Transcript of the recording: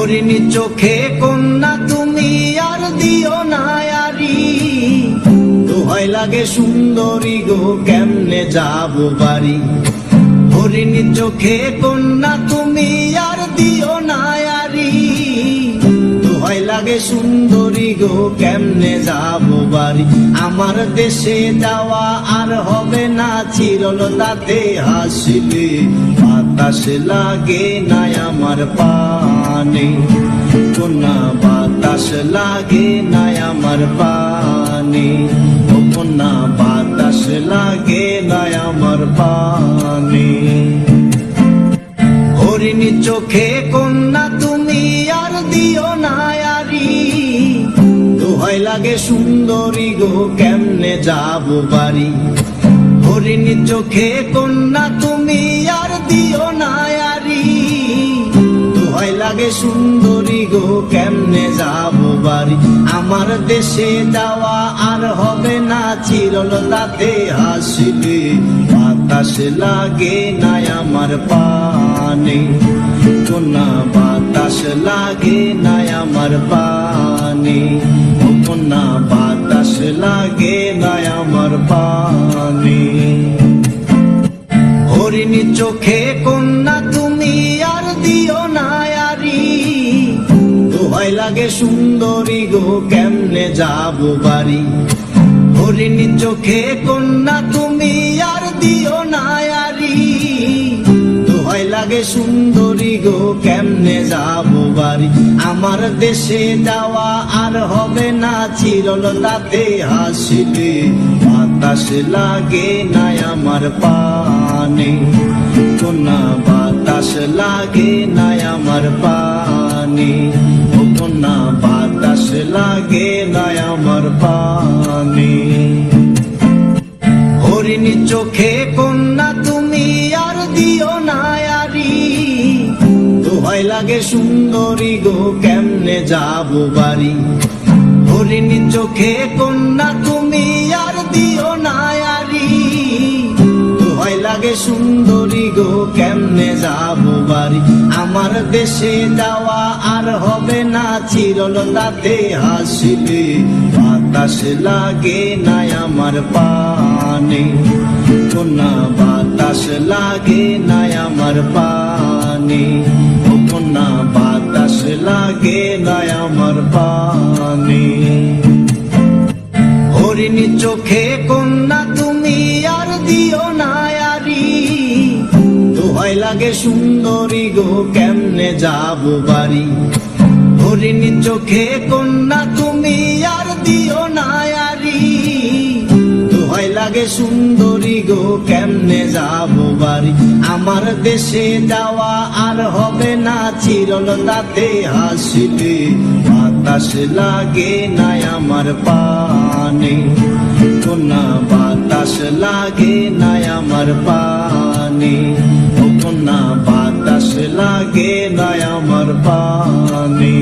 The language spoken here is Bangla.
হরিণী চোখে কন্যা, তুমি আর দিও না আরি। দোহাই লাগে সুন্দরী গো, কেমনে যাব বাড়ি? হরিণী চোখে কন্যা, তুমি আর দিও না আরি। দোহাই লাগে গো, কেমনে যাব বাড়ি? আমার দেশে যাওয়া আর হবে না চিরলতাতে হাসিলে বাতাস লাগে না আমার পানে। কোনা বাতাস লাগে না আমার পানে। কোনা বাতাস লাগে না আমার পানে। হরিণী চোখে কন্যা তুমি আর দিও না আরি। দোহাই লাগে সুন্দরী গো, কেমনে যাব বাড়ি? হরিণী চোখে কন্যা, তুমি আর দিও না আরি দোহাই লাগে সুন্দরী গো, কেমনে যাব বাড়ি? আমার দেশে যাওয়া আর হবে না চিরলতাতে হাসিলে বাতাস লাগে না আমার পানে। কোনা বাতাস লাগে না আমার পানে। কোনা বাতাস লাগে না আমার পানে। হরিণী চোখে কন্যা, তুমি আর দিও না আরি। দোহাই লাগে সুন্দরী গো, কেমনে যাব বাড়ি? হরিণী চোখে কন্যা, তুমি আর দিও না আরি। লাগে সুন্দরী গো, কেমনে যাব বাড়ি? আমার দেশে যাওয়া আর হবে না চিরলতাতে হাসিলে বাতাস লাগে না আমার পানে। কোনা বাতাস লাগে না আমার পানে। কোনা বাতাস লাগে না আমার পানে। হরিণী চোখে কন্যা দোহাই লাগে সুন্দরী গো, কেমনে যাব বাড়ি? হরিণী চোখে কন্যা, তুমি আর দিও না আরি দোহাই লাগে সুন্দরী গো, কেমনে যাব বাড়ি? আমার দেশে যাওয়া আর হবে না চিরলতাতে হাসিলে। বাতাস লাগে না আমার পানে। কোনা বাতাস লাগে না আমার পানে কোনা বাতাস লাগে না আমার পানে। হরিণী চোখে কন্যা, তুমি আর দিও না আরি দোহাই লাগে সুন্দরী গো, কেমনে যাব বাড়ি? হরিণী চোখে কন্যা, তুমি আর দিও না লাগে সুন্দরী গো, কেমনে যাব বাড়ি? আমার দেশে যাওয়া আর হবে না চিরলতাতে হাসিলে বাতাস লাগে না আমার পানে। কোনা বাতাস লাগে না আমার পানে। কোনা বাতাস লাগে না আমার পানে।